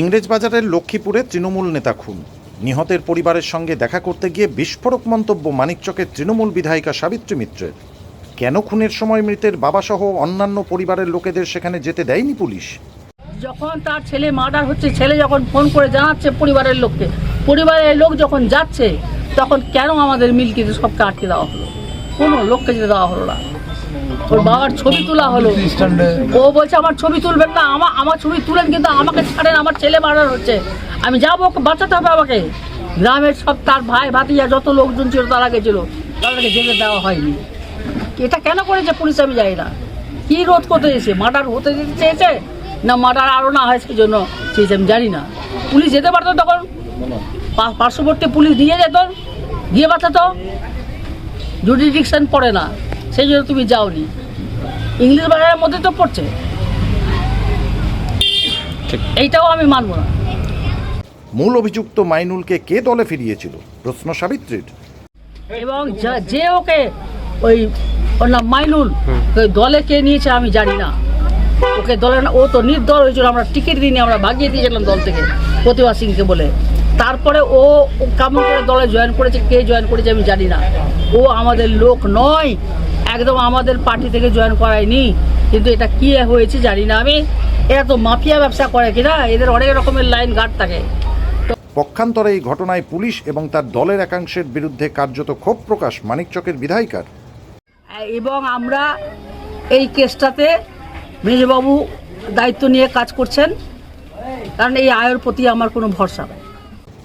ইংরেজ বাজারের লক্ষ্মীপুরে তৃণমূল নেতা খুন। নিহতের পরিবারের সঙ্গে দেখা করতে গিয়ে বিস্ফোরক মন্তব্য মানিকচকের তৃণমূল বিধায়িকা সাবিত্রী মিত্রের। কেন খুনের সময় মৃতের বাবাসহ অন্যান্য পরিবারের লোকেদের সেখানে যেতে দেয়নি পুলিশ? যখন তার ছেলে মার্ডার হচ্ছে, ছেলে যখন ফোন করে জানাচ্ছে পরিবারের লোককে, পরিবারের লোক যখন যাচ্ছে, তখন কেন আমাদের মিল্কিতে সবকে আটকে দেওয়া হলো? কোনো লোককে যেতে দেওয়া হলো না। ওর বাবার ছবি তোলা হলো। ও বলছে আমার ছবি তুলবেন না আমার আমার ছবি তুলেন কিন্তু আমাকে ছাড়েন আমার ছেলে মার্ডার হচ্ছে। আমি যাব ওকে বাঁচাতে হবে আমাকে। গ্রামের সব তার ভাই ভাতিজা যত লোকজন ছিল তারা গেছিল। তাদেরকে জেলে দেওয়া হয়নি। এটা কেন করেছে পুলিশ আমি জানি না। কি রোধ করতে চেয়েছে মার্ডার হতে দিতে চেয়েছে? না মার্ডার আরও না হয় সেই জন্য চেয়েছে আমি জানি না। পুলিশ যেতে পারতো তখন? পার্শ্ববর্তী পুলিশ দিয়ে যেত দিয়ে বাঁচাতো? জুডিডিকশন পড়ে না। সেই জন্য তুমি যাওনি। ইংলিশ বাজারের মধ্যে তো পড়ছে। এইটাও আমি মানবো না। মূল অভিযুক্ত মাইনুলকে কে দলে ফিরিয়েছিল? প্রশ্ন সাবিত্রীর। এবং যে ওকে ওই ওর নাম মাইনুল দলে কে নিয়েছে আমি জানি না। ওকে দলে না ও তো নির্দল হয়েছিল আমরা টিকিট দিইনি আমরা ভাগিয়ে দিয়েছিলাম দল থেকে প্রতিভা সিংকে বলে। তারপরে ও ও কেমন করে দলে জয়েন করেছে কে জয়েন করেছে আমি জানি না। ও আমাদের লোক নয় একদম আমাদের পার্টি থেকে জয়েন করায়নি। কিন্তু এটা কি হয়েছে জানি না। আমি এরা তো মাফিয়া ব্যবসা করে কিনা? এদের অনেক রকমের লাইন গার্ড থাকে। পক্ষান্তরে এই ঘটনায় পুলিশ এবং তার দলের একাংশের বিরুদ্ধে কার্যত ক্ষোভ প্রকাশ মানিকচকের বিধায়িকার। এবং আমরা এই কেসটাতে মেজবাবু দায়িত্ব নিয়ে কাজ করছেন। কারণ এই আয়ের প্রতি আমার কোনো ভরসা নেই।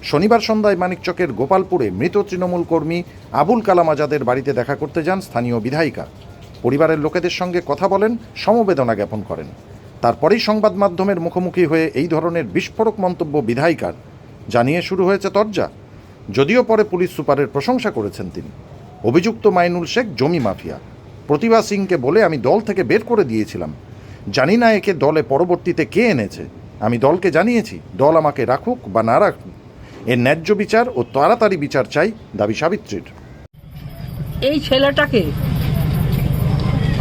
শনিবার সন্ধ্যায় মানিকচকের গোপালপুরে মৃত তৃণমূল কর্মী আবুল কালাম আজাদের বাড়িতে দেখা করতে যান স্থানীয় বিধায়িকা। পরিবারের লোকেদের সঙ্গে কথা বলেন, সমবেদনা জ্ঞাপন করেন। তারপরেই সংবাদ মাধ্যমের মুখোমুখি হয়ে এই ধরনের বিস্ফোরক মন্তব্য বিধায়িকার। জানিয়ে শুরু হয়েছে তর্জা। যদিও পরে পুলিশ সুপারের প্রশংসা করেছেন তিনি। অভিযুক্ত মাইনুল শেখ জমি মাফিয়া। প্রতিভা সিংকে বলে আমি দল থেকে বের করে দিয়েছিলাম। জানি না একে দলে পরবর্তীতে কে এনেছে। আমি দলকে জানিয়েছি, দল আমাকে রাখুক বা না রাখুক। এর ন্যায্য বিচার ও তাড়াতাড়ি বিচার চাই দাবি সাবিত্রীর। এই ছেলেটাকে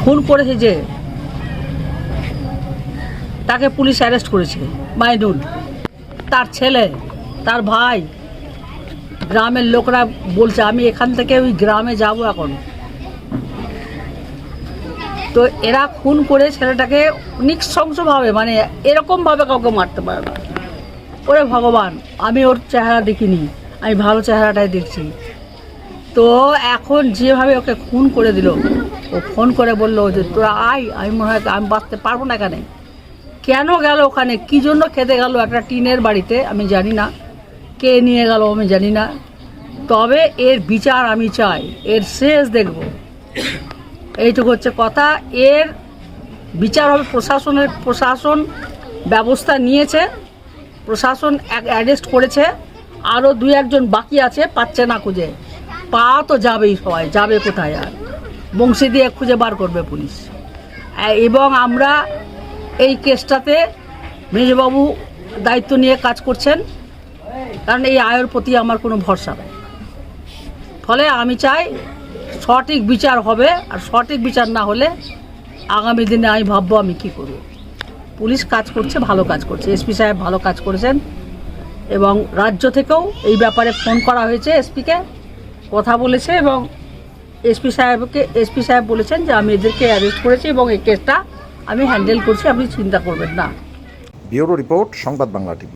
খুন করেছে যে তাকে পুলিশ অ্যারেস্ট করেছে, মাইনুল। তার ছেলে, তার ভাই, গ্রামের লোকরা বলছে, আমি এখান থেকে ওই গ্রামে যাব এখন। তো এরা খুন করে ছেলেটাকে নিঃশংসভাবে মানে এরকমভাবে কাউকে মারতে পারে না। ওরে ভগবান, আমি ওর চেহারা দেখিনি, আমি ভালো চেহারাটাই দেখছি। তো এখন যেভাবে ওকে খুন করে দিল, ও ফোন করে বলল যে, তোরা আয়, আমি মনে হয় আমি বাঁচতে পারব না এখানে। কেন গেল ওখানে? কী জন্য খেতে গেল একটা টিনের বাড়িতে? আমি জানি না। কে নিয়ে গেল আমি জানি না। তবে এর বিচার আমি চাই, এর শেষ দেখব। এইটুকু হচ্ছে কথা। এর বিচার হবে প্রশাসনের, প্রশাসন ব্যবস্থা নিয়েছে। প্রশাসন অ্যারেস্ট করেছে আরও দুই একজন বাকি আছে, পাচ্ছে না খুঁজে। পা তো যাবেই সবাই, যাবে কোথায় আর? বংশী দিয়ে খুঁজে বার করবে পুলিশ। এবং আমরা এই কেসটাতে মেজবাবু দায়িত্ব নিয়ে কাজ করছেন, কারণ এই আয়ের প্রতি আমার কোনো ভরসা নেই। ফলে আমি চাই সঠিক বিচার হবে, আর সঠিক বিচার না হলে আগামী দিনে আমি ভাববো আমি কী করব। পুলিশ কাজ করছে, ভালো কাজ করছে। এসপি সাহেব ভালো কাজ করেছেন এবং রাজ্য থেকেও এই ব্যাপারে ফোন করা হয়েছে এসপিকে, কথা বলেছে এবং এসপি সাহেবকে, এসপি সাহেব বলেছেন যে আমি এদেরকে অ্যারেস্ট করেছি এবং এই কেসটা আমি হ্যান্ডেল করছি, আপনি চিন্তা করবেন না। ব্যুরো রিপোর্ট, সংবাদ বাংলা টিভি।